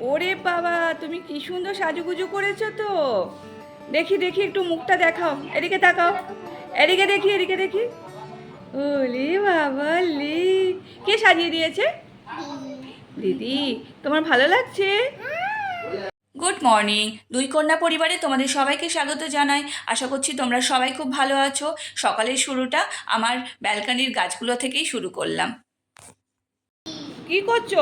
ওরে বাবা তুমি কি সুন্দর সাজুগুজু করেছ তো। দেখি দেখি একটু মুখটা দেখাও। এদিকে তাকাও। এদিকে দেখি এদিকে দেখি। ওলে বাবা লি। কে সাজিয়ে দিয়েছে? দিদি তোমার ভালো লাগছে? Good morning. দুই কন্যা পরিবারে তোমাদের সবাইকে স্বাগত জানাই। আশা করছি তোমরা সবাই খুব ভালো আছো। সকালের শুরুটা আমার ব্যালকানির গাছগুলো থেকেই শুরু করলাম। কি করছ?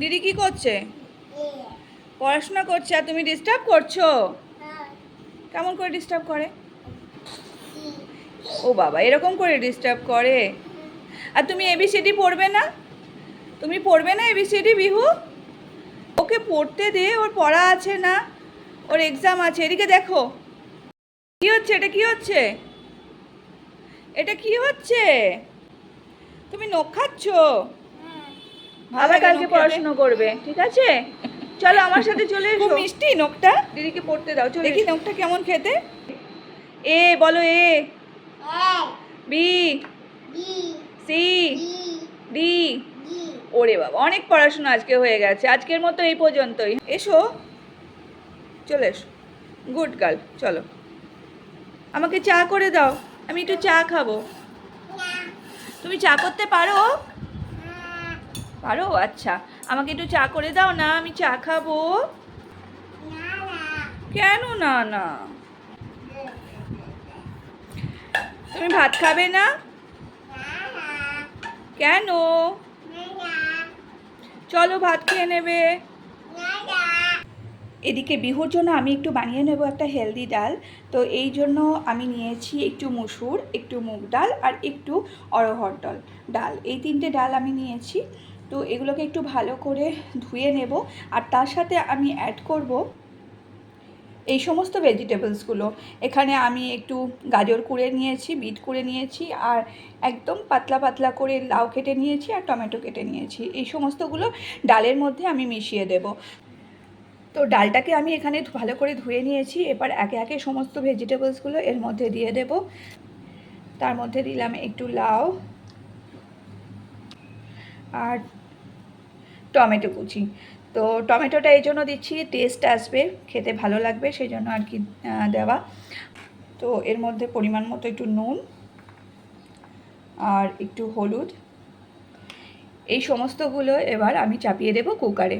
দিদি কি করছে? পড়াশোনা করছে আর তুমি ডিস্টার্ব করছ? কেমন করে ডিস্টার্ব করে? ও বাবা, এরকম করে ডিস্টার্ব করে? আর তুমি এবিসিডি পড়বে না? তুমি পড়বে না এবিসিডি বিহু? ওকে পড়তে দে, ওর পড়া আছে না, ওর এক্সাম আছে। এদিকে দেখো। কি হচ্ছে? এটা কি হচ্ছে? এটা কি হচ্ছে? তুমি নখ খাচ্ছ? আবার কালকে পড়াশোনা করবে ঠিক আছে? চলো আমার সাথে চলে এসো। মিষ্টি নখটা দিদিকে পড়তে দাও চলো দেখি নখটা কেমন খেতে? এ বলো এ। বি। সি। ডি। ওরে বাবা অনেক পড়াশোনা আজকে হয়ে গেছে। আজকের মতো এই পর্যন্তই। এসো। চলে এসো। গুড গার্ল চলো। আমাকে চা করে দাও। আমি একটু চা খাব। তুমি চা করতে পারো? পারো? আচ্ছা আমাকে একটু চা করে দাও। না, আমি চা খাব। কেন? না না। তুমি ভাত খাবে না? কেন? চলো ভাত খেয়ে নেবে। এদিকে বিহুর জন্য আমি একটু বানিয়ে নেব একটা হেলদি ডাল। তো এই জন্য আমি নিয়েছি একটু মুসুর, একটু মুগ ডাল আর একটু অরহর ডাল। ডাল, এই তিনটে ডাল আমি নিয়েছি। তো এগুলোকে একটু ভালো করে ধুয়ে নেব আর তার সাথে আমি অ্যাড করব এই সমস্ত ভেজিটেবলসগুলো এখানে আমি একটু গাজর কুড়ে নিয়েছি, বিট কুড়ে নিয়েছি আর একদম পাতলা পাতলা করে লাউ কেটে নিয়েছি আর টমেটো কেটে নিয়েছি। এই সমস্তগুলো ডালের মধ্যে আমি মিশিয়ে দেব। তো ডালটাকে আমি এখানে ভালো করে ধুয়ে নিয়েছি। এবার একে একে সমস্ত ভেজিটেবলসগুলো এর মধ্যে দিয়ে দেব। তার মধ্যে দিলাম একটু লাউ আর টমেটো কুচি। তো টমেটোটা এই জন্য দিচ্ছি টেস্ট আসবে, খেতে ভালো লাগবে, সেই জন্য আর কি দেওয়া। তো এর মধ্যে পরিমাণ মতো একটু নুন আর একটু হলুদ। এই সমস্তগুলো এবার আমি চাপিয়ে দেব কুকারে।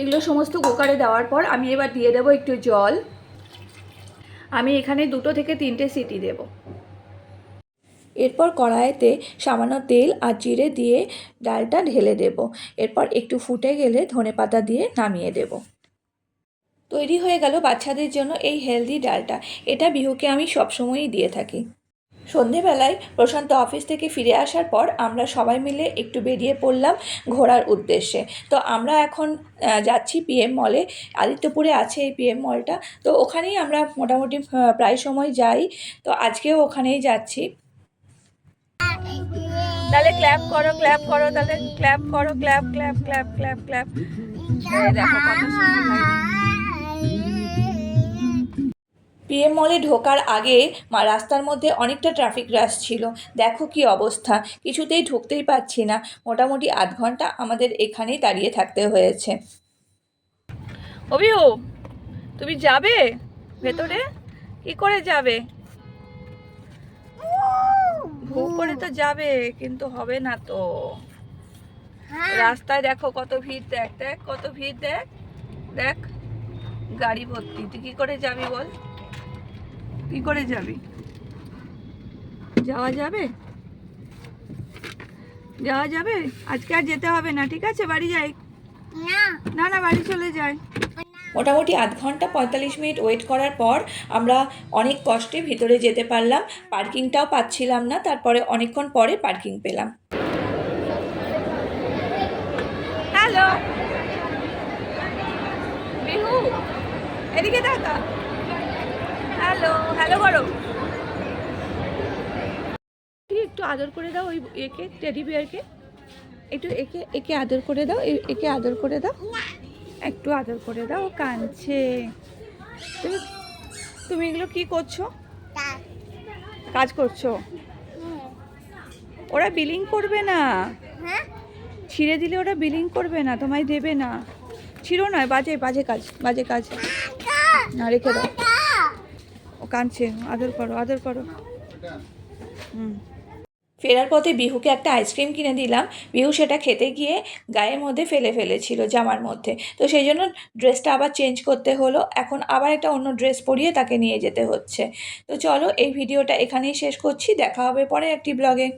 এগুলো সমস্ত কুকারে দেওয়ার পর আমি এবার দিয়ে দেবো একটু জল। আমি এখানে দুটো থেকে তিনটে সিটি দেবো। এরপর কড়াইতে সামান্য তেল আর জিরে দিয়ে ডালটা ঢেলে দেব। এরপর একটু ফুটে গেলে ধনে পাতা দিয়ে নামিয়ে দেব। তৈরি হয়ে গেল বাচ্চাদের জন্য এই হেলদি ডালটা। এটা বিহুকে আমি সবসময়ই দিয়ে থাকি। সন্ধেবেলায় প্রশান্ত অফিস থেকে ফিরে আসার পর আমরা সবাই মিলে একটু বেরিয়ে পড়লাম ঘোরার উদ্দেশ্যে। তো আমরা এখন যাচ্ছি পিএম মলে আদিত্যপুরে আছে এই পিএম মলটা তো ওখানেই আমরা মোটামুটি প্রায় সময় যাই। তো আজকেও ওখানেই যাচ্ছি। তাহলে ক্ল্যাপ করো ক্ল্যাপ করো তাহলে ক্ল্যাপ করো clap clap clap clap clap দেখো কত সুন্দর লাগে পিএম মলে ঢোকার আগে মা রাস্তার মধ্যে অনেকটা ট্রাফিক রাশ ছিল। দেখো কি অবস্থা কিছুতেই ঢুকতেই পাচ্ছি না। মোটামুটি আধ ঘণ্টা আমাদের এখানেই দাঁড়িয়ে থাকতে হয়েছে। অভিও তুমি যাবে ভেতরে? কি করে যাবে? করে তো যাবে কিন্তু হবে না তো। রাস্তায় দেখো কত ভিড় দেখ দেখ কত ভিড় দেখ দেখ। গাড়ি ভর্তি তুই কি করে যাবি বল? কি করে যাবি? যাওয়া যাবে? যাওয়া যাবে? আজকে আর যেতে হবে না ঠিক আছে? বাড়ি যাই। না না বাড়ি চলে যাই। মোটামুটি আধ ঘণ্টা পঁয়তাল্লিশ মিনিট ওয়েট করার পর আমরা অনেক কষ্টে ভিতরে যেতে পারলাম। পার্কিংটাও পাচ্ছিলাম না তারপরে অনেকক্ষণ পরে পার্কিং পেলাম। হ্যালো বিহু এদিকে দেখা হ্যালো হ্যালো করো একটু আদর করে দাও ওই একে টেডি বিয়ারকে একটু একে একে আদর করে দাও এ- একে আদর করে দাও। একটু আদর করে দাও কাঁদছে। তুমি তুমি এগুলো কি করছ? কাজ। করছ? ওরা বিলিং করবে না। হ্যাঁ? ছিঁড়ে দিলে ওরা বিলিং করবে না তোমায় দেবে না। ছিঁড়ো নয় বাজে বাজে কাজ বাজে কাজ। না রেখে দাও। ও কাঁদছে আদর করো আদর করো। হুম। ফেরার পথে বিহুকে একটা আইসক্রিম কিনে দিলাম। বিহু সেটা খেতে গিয়ে গায়ের মধ্যে ফেলে ফেলেছিল জামার মধ্যে। তো সেই জন্য ড্রেসটা আবার চেঞ্জ করতে হলো। এখন আবার একটা অন্য ড্রেস পরিয়ে তাকে নিয়ে যেতে হচ্ছে। তো চলো এই ভিডিওটা এখানেই শেষ করছি। দেখা হবে পরে একটি ব্লগে।